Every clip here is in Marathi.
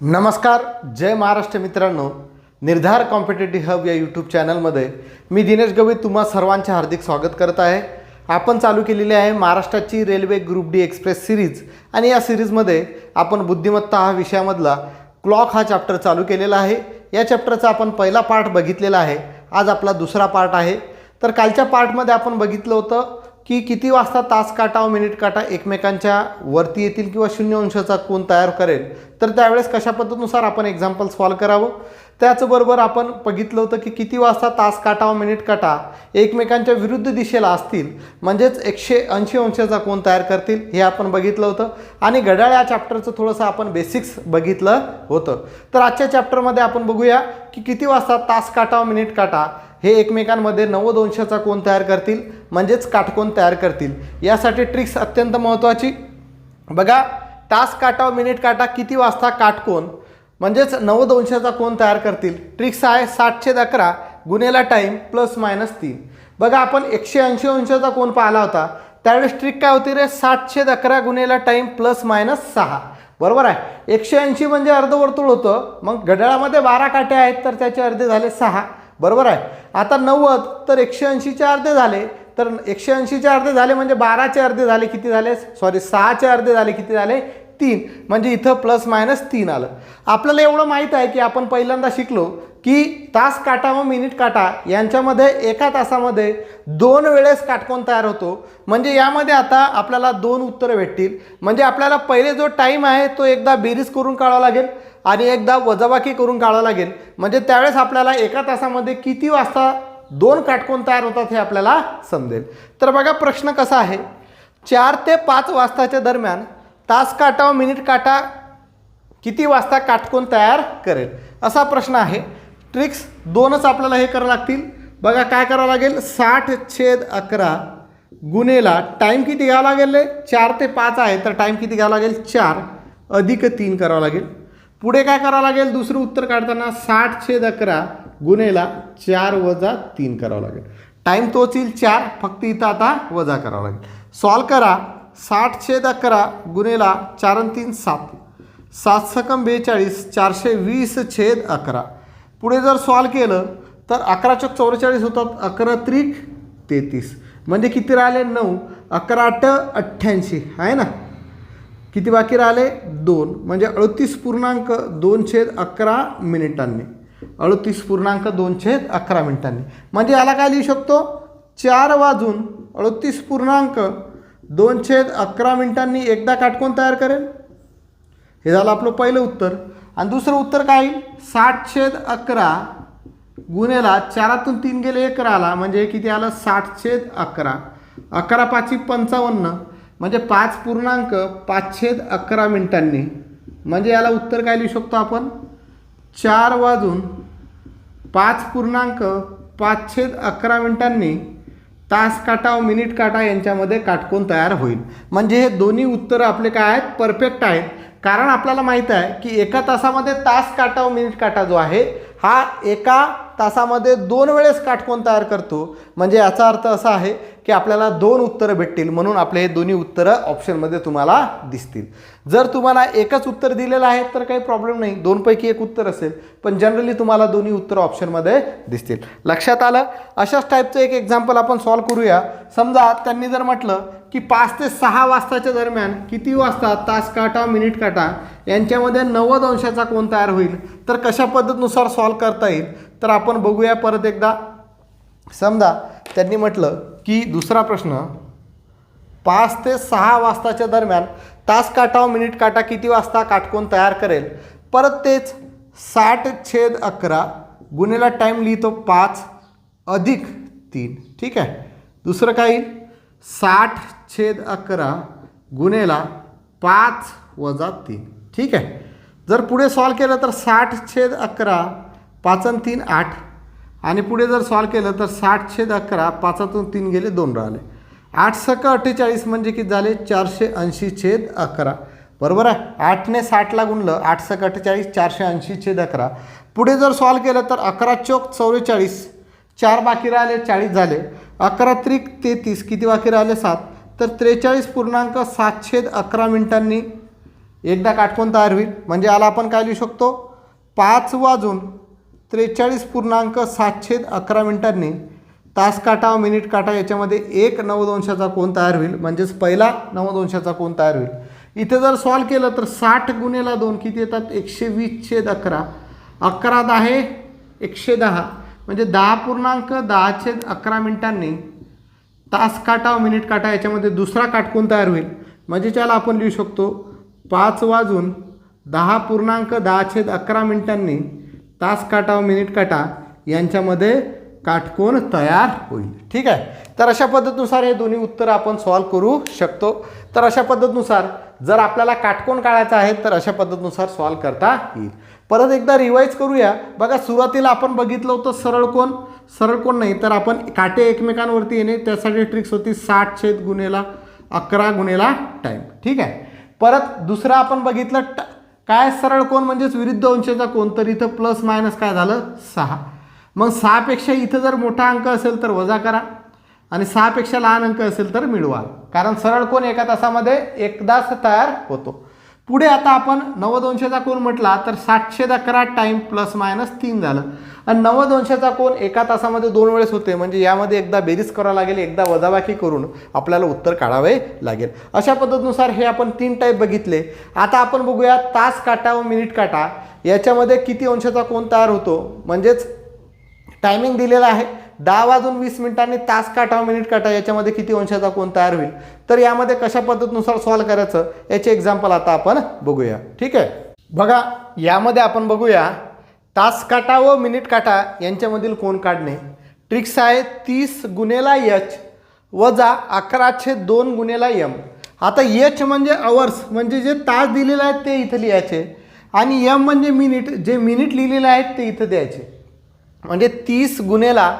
नमस्कार जय महाराष्ट्र मित्रांनो. निर्धार कॉम्पिटेटिव्ह हब या यूट्यूब चॅनलमध्ये मी दिनेश गवई तुम्हा सर्वांचे हार्दिक स्वागत करत आहे. आपण चालू केलेली आहे महाराष्ट्राची railway group D express series आणि या सिरीजमध्ये आपण बुद्धिमत्ता हा विषयामधला क्लॉक हा चॅप्टर चालू केलेला आहे. या चॅप्टरचा आपण पहिला पार्ट बघितलेला आहे. आज आपला दुसरा पार्ट आहे. तर कालच्या पार्टमध्ये आपण बघितलं होतं की किती वाजता तास काटा व मिनिट काटा एकमेकांच्या वरती येतील किंवा शून्य अंशाचा कोण तयार करेल? तर त्यावेळेस कशा पद्धतीनुसार आपण एक्झाम्पल सॉल्व करावं? त्याचबरोबर आपण बघितलं होतं की किती वाजता तास काटा व मिनिट काटा एकमेकांच्या विरुद्ध दिशेला असतील. म्हणजेच एकशे ऐंशी अंशाचा कोण तयार करतील हे आपण बघितलं होतं. आणि घड्याळ या चॅप्टरचं थोडंसं आपण बेसिक्स बघितलं होतं. तर आजच्या चॅप्टरमध्ये आपण बघूया की किती वाजता तास काटा व मिनिट काटा हे एकमेकांमध्ये नव्वद अंशाचा कोण तयार करतील म्हणजेच काटकोन तयार करतील. यासाठी ट्रिक्स अत्यंत महत्त्वाची. बघा तास काटा व मिनिट काटा किती वाजता काटकोन म्हणजेच नऊ दोनशेचा कोण तयार करतील? ट्रिक्स आहे सातशे अकरा गुन्हेला टाईम प्लस मायनस तीन. बघा आपण एकशे ऐंशी अंशाचा कोण पाहिला होता? त्यावेळेस ट्रिक काय होती रे? सातशे अकरा गुन्हेला टाईम प्लस मायनस सहा. बरोबर आहे? एकशे ऐंशी म्हणजे अर्धवर्तुळ होतं. मग घड्याळामध्ये बारा काटे आहेत तर त्याचे अर्धे झाले सहा. बरोबर आहे? आता नव्वद तर एकशे ऐंशीचे अर्धे झाले. तर एकशे ऐंशीचे अर्धे झाले म्हणजे बाराचे अर्धे झाले किती झाले? सॉरी सहाचे अर्धे झाले किती झाले? तीन म्हणजे इथं प्लस मायनस तीन आलं. आपल्याला एवढं माहीत आहे की आपण पहिल्यांदा शिकलो की तास काटा व मिनिट काटा. यांच्यामध्ये एका तासामध्ये दोन वेळेस काटकोन तयार होतो. म्हणजे यामध्ये आता आपल्याला दोन उत्तरं भेटतील. म्हणजे आपल्याला पहिले जो टाईम आहे तो एकदा बेरीज करून काढावा लागेल आणि एकदा वजाबाकी करून काढावा लागेल. म्हणजे त्यावेळेस आपल्याला एका तासामध्ये किती वाजता दोन काटकोन तयार होतात हे आपल्याला समजेल. तर बघा प्रश्न कसा आहे? चार ते पाच वाजताच्या दरम्यान तास काटा व मिनिट काटा किती वाजता काटकोन तयार करेल? असा प्रश्न आहे. ट्रिक्स दोनच आपल्याला हे करावं लागतील. बघा काय करावं लागेल? साठ छेद अकरा गुन्हेला टाईम किती घ्यावा लागेल रे? चार ते पाच आहे तर टाईम किती घ्यावा लागेल? चार. अधिक तीन करावं लागेल. पुढे काय करावं लागेल? दुसरं उत्तर काढताना साठ छेद अकरा गुन्हेला चार वजा तीन करावं लागेल. टाईम तोच येईल चार फक्त इथं आता वजा करावं लागेल. सॉल्व करा. साठ छेद अकरा गुन्हेला चार आणि तीन सात. सात सकम बेचाळीस चारशे वीस छेद अकरा. पुढे जर सॉल्व केलं तर अकरा चौक चौवेचाळीस होतात अकरा त्रिक तेहतीस. म्हणजे किती राहिले? नऊ. अकरा अठ अठ्ठ्याऐंशी. आहे ना? किती बाकी राहिले? दोन. म्हणजे अडतीस पूर्णांक दोन छेद अकरा मिनिटांनी. अडतीस पूर्णांक दोन छेद अकरा मिनिटांनी. म्हणजे याला काय लिहू शकतो? चार वाजून अडतीस पूर्णांक दोन छेद अकरा मिनिटांनी एकदा काटकोन तयार करेल. हे झालं आपलं पहिलं उत्तर. आणि दुसरं उत्तर काय येईल? साठ छेद अकरा गुन्हेला चारातून तीन गेले एक राहिला. म्हणजे किती आलं? साठ छेद अकरा. अकरा पाचशे पंचावन्न. म्हणजे पाच पूर्णांक पाच छेद अकरा मिनिटांनी. म्हणजे याला उत्तर काय लिहू शकतो आपण? चार वाजून पाच पूर्णांक पाच छेद अकरा मिनिटांनी तास काटा व मिनिट काटा यांच्यामध्ये काटकोन तयार होईल. म्हणजे हे दोन्ही उत्तरं आपले काय आहेत? परफेक्ट आहेत. कारण आपल्याला माहीत आहे की एका तासामध्ये तास काटा व मिनिट काटा जो आहे हा एका तासामध्ये दोन वेळेस काटकोन तयार करतो. म्हणजे याचा अर्थ असा आहे की आपल्याला दोन उत्तरं भेटतील म्हणून आपले हे दोन्ही उत्तरं ऑप्शनमध्ये तुम्हाला दिसतील. जर तुम्हाला एकच उत्तर दिलेलं आहे तर काही प्रॉब्लेम नाही. दोनपैकी एक उत्तर असेल पण जनरली तुम्हाला दोन्ही उत्तरं ऑप्शनमध्ये दिसतील. लक्षात आलं? अशाच टाईपचं एक एक्झाम्पल आपण सॉल्व करूया. समजा त्यांनी जर म्हटलं की पाच ते सहा वाजताच्या दरम्यान किती वाजता तास काटा मिनिट काटा यांच्यामध्ये नव्वद अंशाचा कोण तयार होईल? तर कशा पद्धतीनुसार सॉल्व करता येईल? तर आपण बघूया परत एकदा. समजा त्यांनी म्हटलं की दुसरा प्रश्न पाच ते सहा वाजताच्या दरम्यान तास काटाव मिनिट काटा किती वाजता काटकोन तयार करेल? परत तेच साठ छेद अकरा गुन्हेला टाईम लिहितो पाच अधिक तीन. ठीक आहे? दुसरं काय येईल? साठ छेद अकरा गुन्हेला पाच वजा तीन. ठीक आहे? जर पुढे सॉल्व केलं तर साठ छेद अकरा पाचन तीन आठ. आणि पुढे जर सॉल्व केलं तर साठ छेद अकरा पाचातून तीन गेले दोन राहिले. आठ सक अठ्ठेचाळीस म्हणजे किती झाले? चारशे ऐंशी छेद अकरा. बरोबर आहे? आठने साठला गुणलं आठ सक अठ्ठेचाळीस चारशे ऐंशी छेद अकरा. पुढे जर सॉल्व केलं तर अकरा चौक चौवेचाळीस. चार बाकी राहिले चाळीस झाले. अकरा त्रिक तेहतीस किती बाकी राहिले? सात. तर त्रेचाळीस पूर्णांक सात छेद अकरा मिनिटांनी. एकदा काटकोण तयार होईल. म्हणजे आला आपण काय लिहू शकतो? पाच वाजून त्रेचाळीस पूर्णांक सातशे अकरा मिनिटांनी तास काटा व मिनिट काटा याच्यामध्ये एक नवदंशाचा कोण तयार होईल. म्हणजेच पहिला नवदंशाचा कोण तयार होईल. इथे जर सॉल्व केलं तर साठ गुन्हेला दोन किती येतात? एकशे वीस छेद अकरा. अकरा दहा एकशे दहा. म्हणजे दहा पूर्णांक दहा छेद अकरा मिनिटांनी तास काटा व मिनिट काटा याच्यामध्ये दुसरा काटकोण तयार होईल? म्हणजे त्याला आपण लिहू शकतो पाच वाजून दहा पूर्णांक दहा छेद अकरा मिनिटांनी तास काटा व मिनिट काटा यांच्यामध्ये काटकोन तयार होईल. ठीक आहे? तर अशा पद्धतीनुसार हे दोन्ही उत्तर आपण सॉल्व करू शकतो. तर अशा पद्धतीनुसार जर आपल्याला काटकोन काढायचा आहे तर अशा पद्धतीनुसार सॉल्व करता येईल. परत एकदा रिवाईज करूया. बघा सुरुवातीला आपण बघितलं होतं सरळ कोण सरळ कोण नाही तर आपण काटे एकमेकांवरती येणे त्यासाठी ट्रिक्स होती साठ छेद गुन्हेला अकरा गुन्हेला टाईम ठीक आहे? परत दुसरं आपण बघितलं ट काय सरळ कोण म्हणजेच विरुद्ध अंशाचा कोण तर इथं प्लस मायनस काय झालं? सहा. मग सहापेक्षा इथं जर मोठा अंक असेल तर वजा करा. आणि सहापेक्षा लहान अंक असेल तर मिळवा. कारण सरळ कोण एका तासामध्ये एकदाच तयार होतो. पुढे आता आपण नवदोनशेचा कोण म्हटला तर सातशे अकरा टाईम प्लस मायनस तीन झालं. आणि नवदोनशेचा कोण एका तासामध्ये दोन वेळेस होते म्हणजे यामध्ये एकदा बेरीज करावं लागेल एकदा वजाबाकी करून आपल्याला उत्तर काढावे लागेल. अशा पद्धतीनुसार हे आपण तीन टाईप बघितले. आता आपण बघूया तास काटा व मिनिट काटा. याच्यामध्ये किती अंशाचा कोण तयार होतो? म्हणजेच टायमिंग दिलेला आहे. दहा वाजून वीस मिनिटांनी तास काटा मिनिट काटा याच्यामध्ये किती अंशाचा कोण तयार होईल? तर यामध्ये कशा पद्धतीनुसार सॉल्व करायचं? याचे एक्झाम्पल आता आपण बघूया. ठीक आहे? बघा यामध्ये आपण बघूया तास काटा व मिनिट काटा यांच्यामधील कोण काढणे? ट्रिक्स आहे तीस गुन्हेला यच वजा अकराशे दोन गुन्हेला यम आता यच म्हणजे अवर्स म्हणजे जे तास दिलेले आहेत ते इथं लिहायचे. आणि यम म्हणजे मिनिट जे मिनिट लिहिलेले आहेत ते इथं द्यायचे. म्हणजे तीस गुन्हेला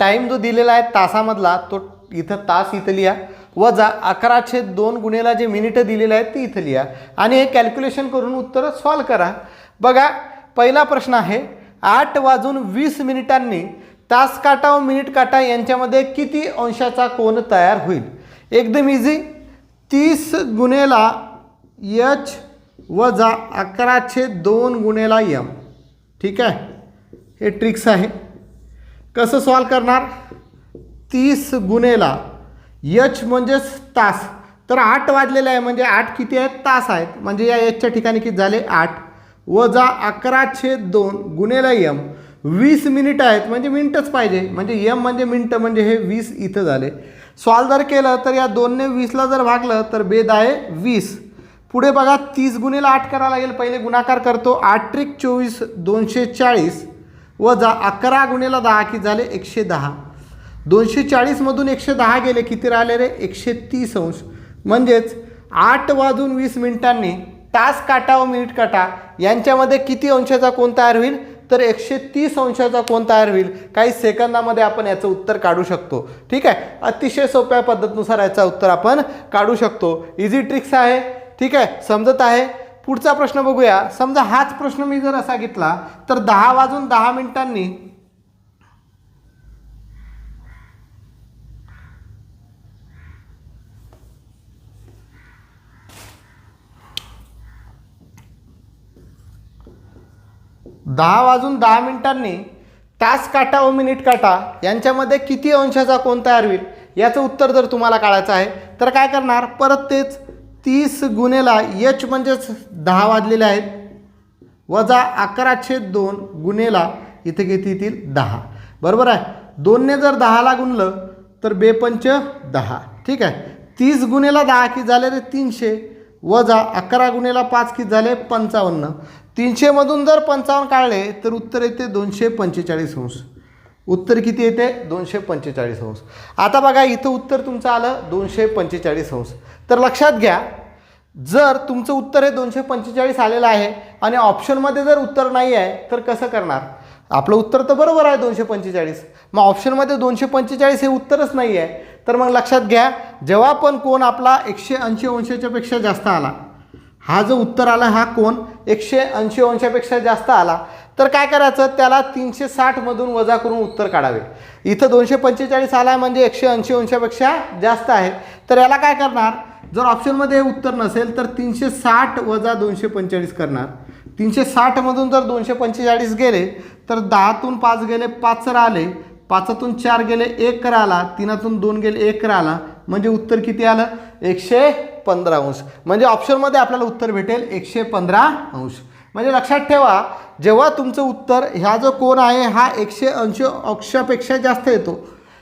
टाईम जो दिलेला आहे तासामधला तो इथं तास इथं लिहा. वजा अकराशे दोन गुन्हेला जे मिनिटं दिलेले आहेत ती इथं लिहा. आणि हे कॅल्क्युलेशन करून उत्तरं सॉल्व करा. बघा पहिला प्रश्न आहे आठ वाजून वीस मिनिटांनी तास काटा व मिनिट काटा यांच्यामध्ये किती अंशाचा कोण तयार होईल? एकदम इझी तीस गुन्हेला यच वजा अकराशे दोन गुन्हेला यम ठीक आहे? हे ट्रिक्स आहे. कसं सॉल्व करणार? तीस गुन्हेला यच म्हणजेच तास. तर आठ वाजलेलं आहे म्हणजे आठ किती आहेत? तास आहेत. म्हणजे या यचच्या ठिकाणी किती झाले? आठ. वजा अकराशे दोन गुन्हेला यम. वीस मिनिट आहेत म्हणजे मिनटच पाहिजे. म्हणजे यम म्हणजे मिनटं म्हणजे हे वीस इथं झाले. सॉल्व जर केलं तर या दोनने वीसला जर भागलं तर बेद आहे वीस. पुढे बघा तीस गुन्हेला आठ करावं लागेल. पहिले गुणाकार करतो. आठ ट्रिक चोवीस दोनशे चाळीस. वजा अकरा गुन्हेला दहा की झाले एकशे दहा. दोनशे चाळीसमधून एकशे दहा गेले. किती राहिले रे? एकशे तीस अंश. म्हणजेच आठ वाजून वीस मिनिटांनी तास काटा व मिनिट काटा यांच्यामध्ये किती अंशाचा कोण तयार होईल? तर एकशे तीस अंशाचा कोण तयार होईल? काही सेकंदामध्ये आपण याचं उत्तर काढू शकतो. ठीक आहे? अतिशय सोप्या पद्धतीनुसार याचं उत्तर आपण काढू शकतो. इझी ट्रिक्स आहे. ठीक आहे? समजत आहे? पुढचा प्रश्न बघूया. समजा हाच प्रश्न मी जर असा घेतला तर दहा वाजून दहा मिनिटांनी दहा वाजून दहा मिनिटांनी तास काटा व मिनिट काटा यांच्यामध्ये किती अंशाचा कोण तयार होईल याचं उत्तर जर तुम्हाला काढायचं आहे तर काय करणार? परत तेच तीस गुन्हेला यच म्हणजेच दहा वाजलेले आहेत. वजा अकराशे दोन गुन्हेला इथे किती येतील? दहा. बरोबर आहे? दोनने जर दहाला गुणलं तर बेपंच दहा. ठीक आहे? तीस गुन्हेला दहा की झाले रे तीनशे. वजा अकरा गुन्हेला पाच किती झाले? पंचावन्न. तीनशेमधून जर पंचावन्न काढले तर उत्तर येते दोनशे पंचेचाळीस अंश. उत्तर किती येते? दोनशे पंचेचाळीस अंश. आता बघा इथं उत्तर तुमचं आलं दोनशे पंचेचाळीस अंश. तर लक्षात घ्या जर तुमचं उत्तर हे दोनशे पंचेचाळीस आलेलं आहे आणि ऑप्शनमध्ये जर उत्तर नाही आहे तर कसं करणार? आपलं उत्तर तर बरोबर आहे दोनशे पंचेचाळीस. मग ऑप्शनमध्ये दोनशे पंचेचाळीस हे उत्तरच नाही आहे तर मग लक्षात घ्या जेव्हा पण कोण आपला एकशे ऐंशी अंशाच्यापेक्षा जास्त आला हा जो उत्तर आला हा कोण एकशे ऐंशी अंशापेक्षा जास्त आला तर काय करायचं? त्याला तीनशे साठमधून वजा करून उत्तर काढावे. इथं दोनशे पंचेचाळीस आला म्हणजे एकशे ऐंशी अंशापेक्षा जास्त आहे. तर याला काय करणार? जर ऑप्शनमध्ये हे उत्तर नसेल तर तीनशे साठ वजा दोनशे पंचेचाळीस करणार. तीनशे साठमधून जर दोनशे पंचेचाळीस गेले तर दहातून पाच गेले पाच राहिले पाचातून चार गेले एक राहिला तीनातून दोन गेले एक आला. म्हणजे उत्तर किती आलं? एकशे पंधरा अंश. म्हणजे ऑप्शनमध्ये आपल्याला उत्तर भेटेल एकशे पंधरा अंश. म्हणजे लक्षात ठेवा जेव्हा तुमचं उत्तर ह्या जो कोण आहे हा एकशे ऐंशी अंशापेक्षा जास्त येतो.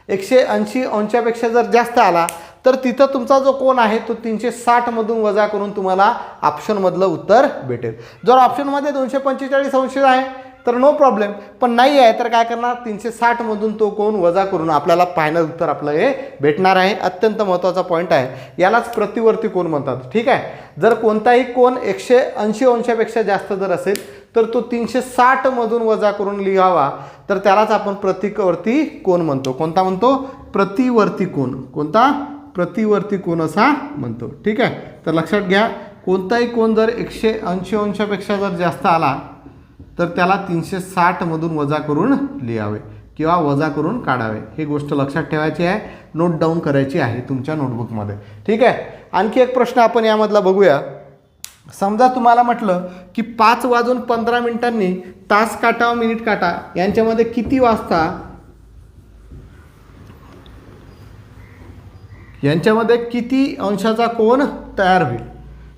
एकशे ऐंशी अंशापेक्षा जर जास्त आला तर तिथं तुमचा जो कोण आहे तो तीनशे साठमधून वजा करून तुम्हाला ऑप्शनमधलं उत्तर भेटेल. जर ऑप्शनमध्ये दोनशे पंचेचाळीस अंश आहे तर नो प्रॉब्लेम पण नाही आहे तर काय करणार? तीनशे साठमधून तो कोण वजा करून आपल्याला फायनल उत्तर आपलं हे भेटणार आहे. अत्यंत महत्त्वाचा पॉईंट आहे. यालाच प्रतिवर्ती कोण म्हणतात? ठीक आहे? जर कोणताही कोण एकशे ऐंशी अंशापेक्षा जास्त जर असेल तर तो तीनशे साठमधून वजा करून लिहावा. तर त्यालाच आपण प्रतिवर्ती कोण म्हणतो? कोणता म्हणतो? प्रतिवर्ती कोण. कोणता? प्रतिवर्ती कोण असा? म्हणतो. ठीक आहे? तर लक्षात घ्या कोणताही कोण जर एकशे ऐंशी अंशापेक्षा जर जास्त आला तर त्याला तीनशे साठमधून वजा करून लिहावे किंवा वजा करून काढावे. ही गोष्ट लक्षात ठेवायची आहे. नोट डाऊन करायची आहे तुमच्या नोटबुकमध्ये ठीक आहे? आणखी एक प्रश्न आपण यामधला बघूया. समजा तुम्हाला म्हटलं की पाच वाजून पंधरा मिनिटांनी तास काटा व मिनिट काटा यांच्यामध्ये किती वाजता यांच्यामध्ये किती अंशाचा कोण तयार होईल?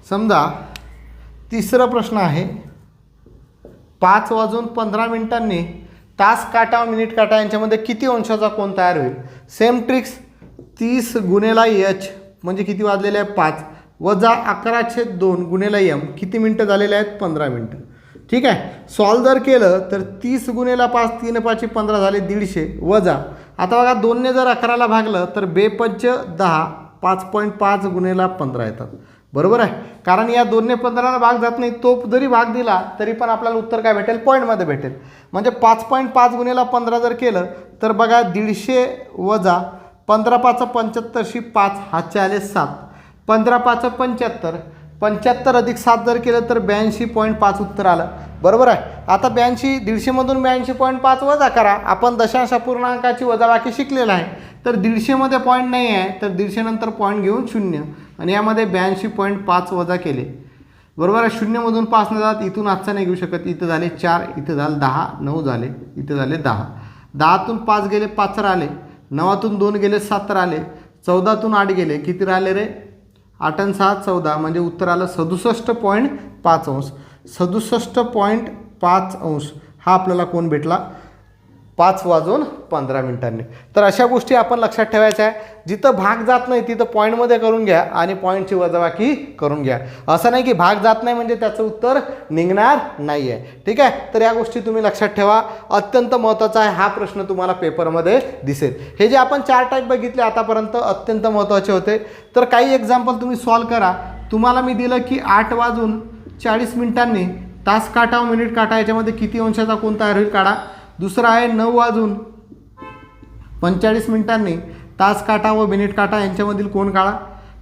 समजा तिसरा प्रश्न आहे पाच वाजून पंधरा मिनिटांनी तास काटा मिनिट काटा यांच्यामध्ये किती अंशाचा कोण तयार होईल? सेम ट्रिक्स तीस गुणेला एच म्हणजे किती वाजलेले आहे? पाच. वजा अकराशे दोन गुणेला एम किती मिनटं झालेले आहेत? पंधरा मिनटं. ठीक आहे? सॉल्व जर केलं तर तीस गुणेला पाच तीन पाचशे पंधरा झाले दीडशे. वजा आता बघा दोनने जर अकराला भागलं तर बेपंच दहा पाच पॉईंट पाच गुणेला पंधरा येतात. बरोबर आहे? कारण या दोनने पंधराला भाग जात नाही तो जरी भाग दिला तरी पण आपल्याला उत्तर काय भेटेल? पॉईंटमध्ये भेटेल. म्हणजे पाच पॉईंट पाच गुणेला पंधरा जर केलं तर बघा दीडशे वजा पंधरा पाच पंच्याहत्तरशी पाच हा आले सात. पंधरा पाच पंच्याहत्तर पंच्याहत्तर अधिक सात जर केलं तर ब्याऐंशी पॉईंट पाच उत्तर आलं. बरोबर आहे? आता ब्याऐंशी दीडशेमधून ब्याऐंशी पॉईंट पाच वजा करा. आपण दशांश पूर्णांकाची वजाबाकी शिकलेला आहे. तर दीडशेमध्ये पॉईंट नाही आहे तर दीडशेनंतर पॉईंट घेऊन शून्य. आणि यामध्ये ब्याऐंशी पॉईंट पाच वजा केले. बरोबर आहे? शून्यमधून पाच न जात इथून आजचा नाही घेऊ शकत. इथं झाले चार इथं झालं दहा नऊ झाले इथं झाले दहा. दहातून पाच गेले पाच आले नवातून दोन गेले सात आले चौदातून आठ गेले. किती राहिले रे? आठ आणि सहा चौदा म्हणजे उत्तर आलं सदुसष्ट पॉईंट पाच अंश. सदुसष्ट पॉईंट पाच अंश हा आपल्याला कोण भेटला? पाच वाजून पंधरा मिनिटांनी. तर अशा गोष्टी आपण लक्षात ठेवायच्या आहे. जिथं भाग जात नाही तिथं पॉईंटमध्ये करून घ्या आणि पॉईंटची वजाबाकी करून घ्या. असं नाही की भाग जात नाही म्हणजे त्याचं उत्तर निघणार नाही आहे ठीक आहे? तर या गोष्टी तुम्ही लक्षात ठेवा. अत्यंत महत्त्वाचा आहे हा प्रश्न तुम्हाला पेपरमध्ये दिसेल. हे जे आपण चार टाईप बघितले आतापर्यंत अत्यंत महत्त्वाचे होते. तर काही एक्झाम्पल तुम्ही सॉल्व करा. तुम्हाला मी दिलं की आठ वाजून चाळीस मिनिटांनी तास काटा मिनिट काटा याच्यामध्ये किती अंशाचा कोण तयार होईल काढा. दुसरा आहे नऊ वाजून पंचेचाळीस मिनिटांनी. तास काटा व मिनिट काटा यांच्यामधील कोण काढा?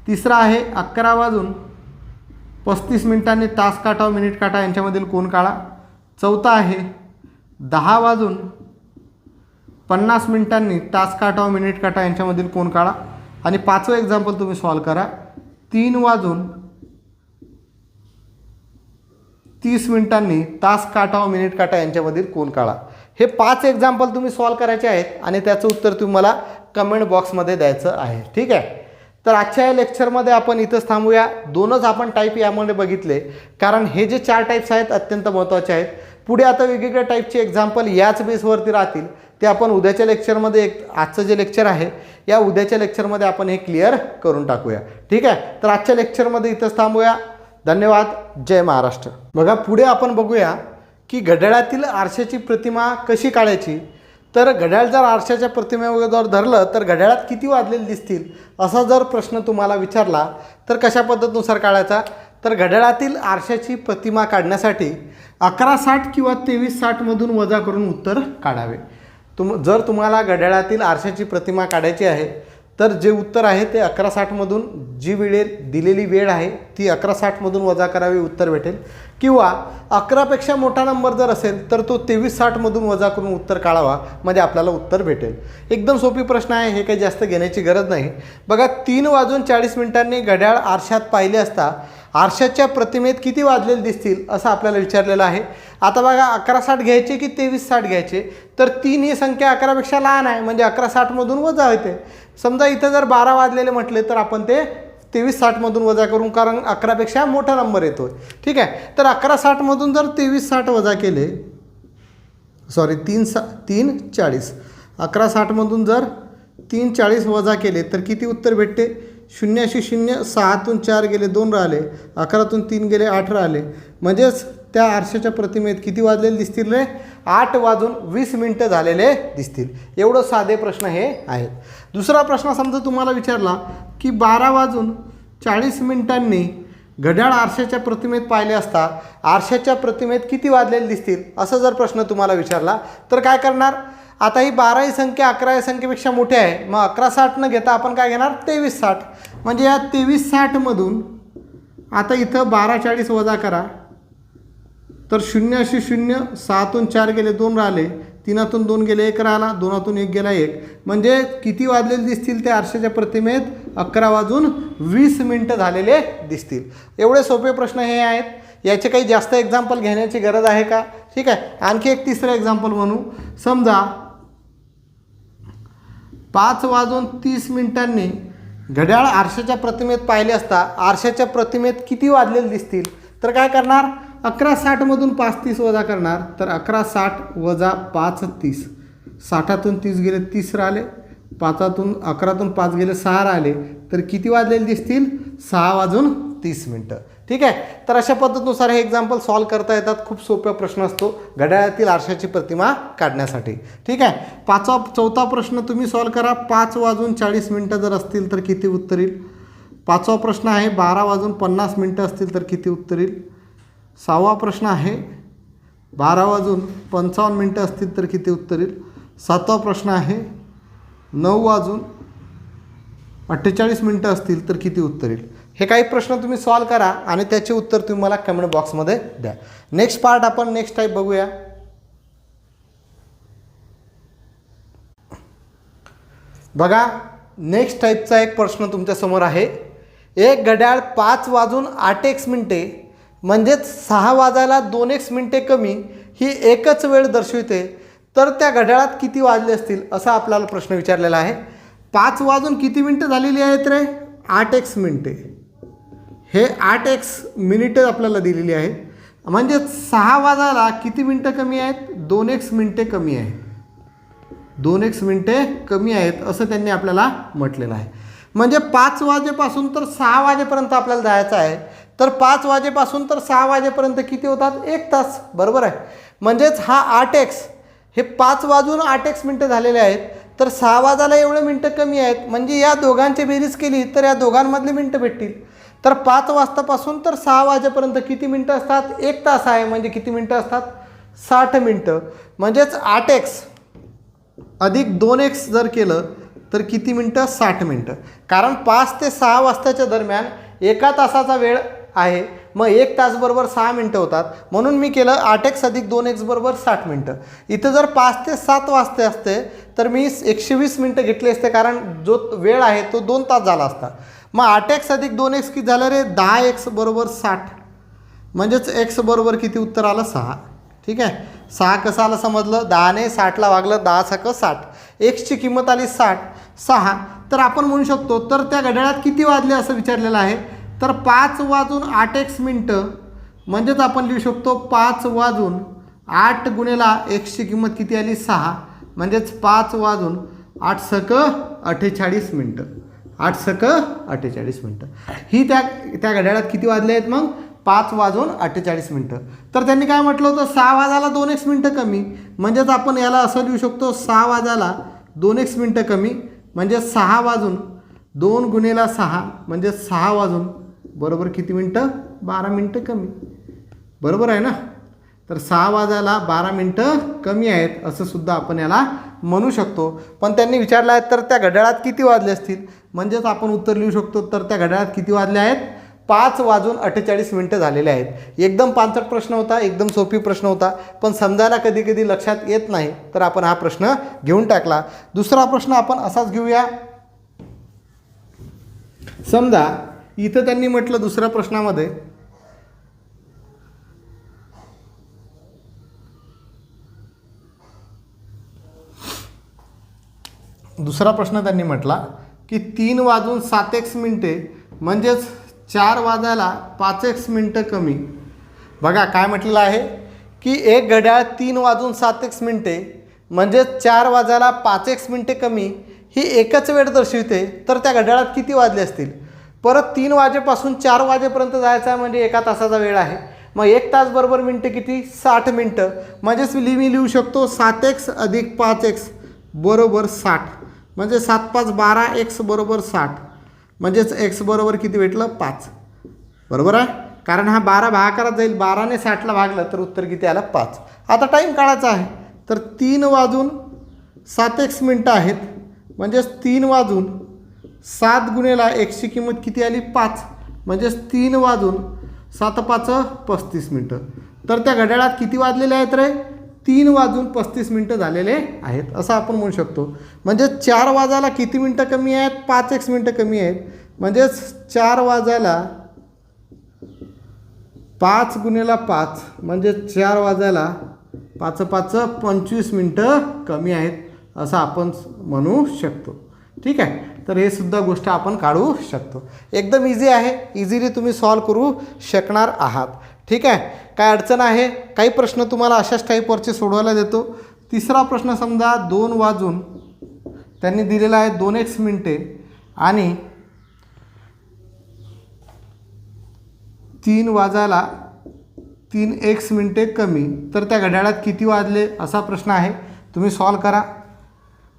तिसरा आहे अकरा वाजून पस्तीस मिनिटांनी तास काटा व मिनिट काटा यांच्यामधील कोण काढा? चौथा आहे दहा वाजून पन्नास मिनिटांनी तास काटा व मिनिट काटा यांच्यामधील कोण काढा? आणि पाचवं एक्झाम्पल तुम्ही सॉल्व करा. तीन वाजून तीस मिनिटांनी तास काटा व मिनिट काटा यांच्यामधील कोण काढा? हे पाच एक्झाम्पल तुम्ही सॉल्व करायचे आहेत आणि त्याचं उत्तर तुम्हाला कमेंट बॉक्समध्ये द्यायचं आहे. ठीक आहे? तर आजच्या या लेक्चरमध्ये आपण इथंच थांबूया. दोनच आपण टाईप यामध्ये बघितले. कारण हे जे चार टाईप्स आहेत अत्यंत महत्त्वाचे आहेत. पुढे आता वेगवेगळ्या टाईपचे एक्झाम्पल याच बेसवरती राहतील. ते आपण उद्याच्या लेक्चरमध्ये एक आजचं जे लेक्चर आहे या उद्याच्या लेक्चरमध्ये आपण हे क्लिअर करून टाकूया. ठीक आहे? तर आजच्या लेक्चरमध्ये इथंच थांबूया. धन्यवाद. जय महाराष्ट्र. बघा पुढे आपण बघूया की घड्याळातील आरशाची प्रतिमा कशी काढायची? तर घड्याळ जर आरशाच्या प्रतिमेवर जर धरलं तर घड्याळात किती वाजलेले दिसतील? असा जर प्रश्न तुम्हाला विचारला तर कशा पद्धतीनुसार काढायचा? तर घड्याळातील आरशाची प्रतिमा काढण्यासाठी अकरा साठ किंवा तेवीस साठमधून वजा करून उत्तर काढावे. तुम जर तुम्हाला घड्याळातील आरशाची प्रतिमा काढायची आहे तर जे उत्तर आहे ते अकरा साठमधून जी वेळेत दिलेली वेळ आहे ती अकरा साठमधून वजा करावी उत्तर भेटेल. किंवा अकरापेक्षा मोठा नंबर जर असेल तर तो तेवीस साठमधून वजा करून उत्तर काढावा म्हणजे आपल्याला उत्तर भेटेल. एकदम सोपी प्रश्न आहे हे काही जास्त घेण्याची गरज नाही. बघा तीन वाजून चाळीस मिनिटांनी घड्याळ आरशात पाहिले असता आरशाच्या प्रतिमेत किती वाजलेले दिसतील असं आपल्याला विचारलेलं आहे. आता बघा अकरा साठ घ्यायचे की तेवीस साठ घ्यायचे? तर तीन ही संख्या अकरापेक्षा लहान आहे म्हणजे अकरा साठमधून वजा होते. समजा इथं जर बारा वाजलेले म्हटले तर आपण ते तेवीस साठमधून वजा करून कारण अकरापेक्षा मोठा नंबर येतो ठीक आहे? तर अकरा साठमधून जर तेवीस साठ वजा केले सॉरी तीन सा तीन चाळीस. अकरा साठमधून जर तीन चाळीस वजा केले तर किती उत्तर भेटते? शून्याशी शून्य सहातून चार गेले दोन राहिले अकरातून तीन गेले आठ राहिले. म्हणजेच त्या आरशाच्या प्रतिमेत किती वाजलेले दिसतील रे? आठ वाजून वीस मिनटं झालेले दिसतील. एवढं साधे प्रश्न हे आहेत. दुसरा प्रश्न समजा तुम्हाला विचारला की बारा वाजून चाळीस मिनिटांनी घड्याळ आरशाच्या प्रतिमेत पाहिले असता आरशाच्या प्रतिमेत किती वाजलेले दिसतील? असा जर प्रश्न तुम्हाला विचारला तर काय करणार? आता ही बारा ही संख्या अकरा या संख्येपेक्षा मोठी आहे. मग अकरा साठ न घेता आपण काय घेणार? तेवीस साठ. म्हणजे या तेवीस साठमधून आता इथं बारा चाळीस वजा करा. तर शून्य अशी शून्य सहातून चार गेले दोन राहिले. तीनातून दोन गेले एक राहिला दोनातून एक गेला एक. म्हणजे किती वाजलेले दिसतील ते आरशाच्या प्रतिमेत? अकरा वाजून वीस मिनटं झालेले दिसतील. एवढे सोपे प्रश्न हे आहेत. याचे काही जास्त एक्झाम्पल घेण्याची गरज आहे का? ठीक आहे. आणखी एक तिसरं एक्झाम्पल म्हणू. समजा पाच वाजून तीस मिनिटांनी घड्याळ आरशाच्या प्रतिमेत पाहिले असता आरशाच्या प्रतिमेत किती वाजलेले दिसतील? तर काय करणार? अकरा साठमधून पाच तीस वजा करणार. तर अकरा साठ वजा पाच तीस. साठातून तीस गेले तीस राहिले. पाचातून अकरातून पाच गेले सहा राहिले. तर किती वाजलेले दिसतील? सहा वाजून तीस मिनटं. ठीक आहे? तर अशा पद्धतीनुसार हे एक्झाम्पल सॉल्व करता येतात. खूप सोपा प्रश्न असतो. घड्याळातील आरशाची प्रतिमा काढण्यासाठी. ठीक आहे? पाचवा चौथा प्रश्न तुम्ही सॉल्व करा. पाच वाजून चाळीस मिनटं जर असतील तर किती उत्तर येईल? पाचवा प्रश्न आहे बारा वाजून पन्नास मिनटं असतील तर किती उत्तर येईल? सहावा प्रश्न आहे बारा वाजून पंचावन्न मिनटं असतील तर किती उत्तर येईल? सातवा प्रश्न आहे नऊ वाजून अठ्ठेचाळीस मिनटं असतील तर किती उत्तर येईल? हे काही प्रश्न तुम्ही सॉल्व करा आणि त्याचे उत्तर तुम्ही मला कमेंट बॉक्समध्ये द्या. नेक्स्ट पार्ट आपण नेक्स्ट टाईप बघूया. बघा नेक्स्ट टाईपचा एक प्रश्न तुमच्यासमोर आहे. एक घड्याळ पाच वाजून आठ एक्स मिनटे म्हणजेच सहा वाजायला दोन एक्स मिनटे कमी ही एकच वेळ दर्शविते. तर त्या घड्याळात किती वाजले असतील असा आपल्याला प्रश्न विचारलेला आहे. पाच वाजून किती मिनटं झालेली आहेत रे? आठ एक्स मिनटे. हे आठ एक्स मिनिटं आपल्याला दिलेली आहेत. म्हणजे सहा वाजायला किती मिनटं कमी आहेत? दोन एक्स मिनटे कमी आहेत. दोन एक्स मिनटे कमी आहेत असं त्यांनी आपल्याला म्हटलेलं आहे. म्हणजे पाच वाजेपासून तर सहा वाजेपर्यंत आपल्याला जायचं आहे. तर पाच वाजेपासून तर सहा वाजेपर्यंत किती होतात? एक तास. बरोबर आहे. म्हणजेच हा आठ एक्स हे पाच वाजून आठ एक्स मिनटं झालेले आहेत. तर सहा वाजायला एवढे मिनटं कमी आहेत. म्हणजे या दोघांची बेरीज केली तर या दोघांमधले मिनटं भेटतील. तर पाच वाजतापासून तर सहा वाजेपर्यंत किती मिनटं असतात? एक तास आहे म्हणजे किती मिनटं असतात? साठ मिनटं. म्हणजेच आठ एक्स अधिक दोन एक्स जर केलं तर किती मिनटं? साठ मिनटं. कारण पाच ते सहा वाजताच्या दरम्यान एका तासाचा वेळ आहे. मग एक तास बरोबर सहा मिनटं होतात. म्हणून मी केलं आठ एक्स अधिक दोन एक्स बरोबर साठ मिनटं. इथं जर पाच ते सात वाजते असते तर मी एकशे वीस मिनटं घेतली असते कारण जो वेळ आहे तो दोन तास झाला असता. मग आठ एक्स अधिक दोन एक्स किती झालं रे? दहा एक्स बरोबर साठ. म्हणजेच एक्स बरोबर किती उत्तर आलं? सहा. ठीक आहे? सहा कसं आलं समजलं? दहाने साठला वागलं दहा सक साठ. एक्सची किंमत आली साठ. सहा. तर आपण म्हणू शकतो तर त्या घड्याळात किती वाजले असं विचारलेलं आहे? तर पाच वाजून आठ एक्स मिनटं. म्हणजेच आपण लिहू शकतो पाच वाजून आठ गुणेला एक्सची किंमत किती आली? सहा. म्हणजेच पाच वाजून आठ सक अठ्ठेचाळीस मिनटं. आठ सक अठ्ठेचाळीस मिनटं. ही त्या त्या घड्याळात किती वाजले आहेत मग? पाच वाजून अठ्ठेचाळीस मिनटं. तर त्यांनी काय म्हटलं होतं? सहा वाजायला दोन एक्स मिनटं कमी. म्हणजेच आपण याला असं लिहू शकतो सहा वाजायला दोन एक्स मिनटं कमी. म्हणजे सहा वाजून दोन गुणेला सहा म्हणजे सहा वाजून बरोबर किती मिनटं? बारा मिनटं कमी. बरोबर आहे ना? तर सहा वाजायला बारा मिनटं कमी आहेत असं सुद्धा आपण याला म्हणू शकतो. पण त्यांनी विचारलं आहे तर त्या घड्याळात किती वाजले असतील? म्हणजेच आपण उत्तर लिहू शकतो तर त्या घड्याळात किती वाजले आहेत? पाच वाजून अठ्ठेचाळीस मिनटं झालेले आहेत. एकदम पांचट प्रश्न होता एकदम सोपी प्रश्न होता पण समजायला कधी कधी लक्षात येत नाही तर आपण हा प्रश्न घेऊन टाकला. दुसरा प्रश्न आपण असाच घेऊया. समजा इथं त्यांनी म्हटलं दुसऱ्या प्रश्नामध्ये दुसरा प्रश्न त्यांनी म्हटला की तीन वाजून सात एक्स मिनटे म्हणजेच चार वाजायला पाच एक्स मिनटं कमी. बघा काय म्हटलेलं आहे? की एक घड्याळ तीन वाजून सात एक्स मिनटे म्हणजेच चार वाजायला पाच एक्स मिनटे कमी ही एकच वेळ दर्शवते तर त्या घड्याळात किती वाजले असतील? परत तीन वाजेपासून चार वाजेपर्यंत जायचं आहे म्हणजे एका तासाचा वेळ आहे. मग एक तास बरोबर मिनटं किती? साठ मिनटं. म्हणजेच मी लिहू शकतो सात एक्स अधिक पाच एक्स बरोबर साठ. म्हणजे सात पाच बारा एक्स बरोबर साठ. म्हणजेच एक्स बरोबर किती भेटलं? पाच. बरोबर आहे? कारण हा बारा भागाकारात जाईल. बाराने साठला भागलं तर उत्तर किती आलं? पाच. आता टाईम काढायचा आहे. तर तीन वाजून सात एक्स मिनटं आहेत. म्हणजेच तीन वाजून सात गुन्हेला एक्सची किंमत किती आली? पाच. म्हणजेच तीन वाजून सात पाच पस्तीस मिनटं. तर त्या घड्याळात किती वाजलेले आहेत रे? तीन वाजून पस्तीस मिनटं झालेले आहेत असं आपण म्हणू शकतो. म्हणजे चार वाजायला किती मिनटं कमी आहेत? पाच एक मिनटं कमी आहेत. म्हणजेच चार वाजायला पाच गुन्हेला पाच म्हणजे चार वाजायला पाच पाच पंचवीस मिनटं कमी आहेत असं आपण म्हणू शकतो. ठीक आहे? तर हे सुद्धा गोष्ट आपण काढू शकतो. एकदम इझी आहे. इझिली तुम्ही सॉल्व करू शकणार आहात. ठीक आहे? काय अडचण आहे? काही प्रश्न तुम्हाला अशाच टाईपवरचे सोडवायला देतो. तिसरा प्रश्न समजा दोन वाजून त्यांनी दिलेला आहे दोन एक्स मिनटे आणि तीन वाजायला तीन एक्स मिनटे कमी. तर त्या घड्याळात किती वाजले असा प्रश्न आहे. तुम्ही सॉल्व करा.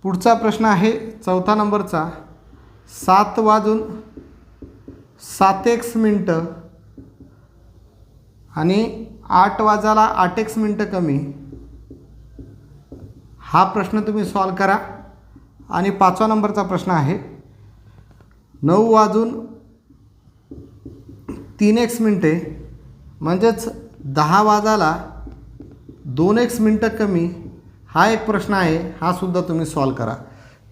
पुढचा प्रश्न आहे चौथा नंबरचा. सात वाजून सात एक्स मिनटं आणि आठ वाजाला आठ एक्स मिनटं कमी. हा प्रश्न तुम्ही सॉल्व करा. आणि पाचवा नंबरचा प्रश्न आहे. नऊ वाजून तीन एक्स मिनटे म्हणजेच दहा वाजाला दोन एक्स मिनटं कमी हा एक प्रश्न आहे हा सुद्धा तुम्ही सॉल्व करा.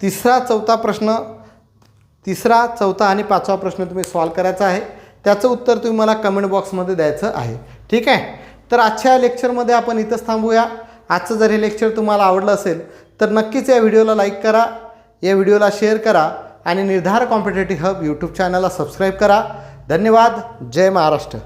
तिसरा चौथा प्रश्न तिसरा चौथा आणि पाचवा प्रश्न तुम्ही सॉल्व करायचा आहे. त्याचं उत्तर तुम्ही मला कमेंट बॉक्समध्ये द्यायचं आहे. ठीक आहे? तर आजच्या लेक्चरमध्ये आपण इथंच थांबूया. आजचं जर हे लेक्चर तुम्हाला आवडलं असेल तर नक्कीच या व्हिडिओला लाईक करा या व्हिडिओला शेअर करा आणि निर्धार कॉम्पिटेटिव्ह हब यूट्यूब चॅनलला सबस्क्राईब करा. धन्यवाद. जय महाराष्ट्र.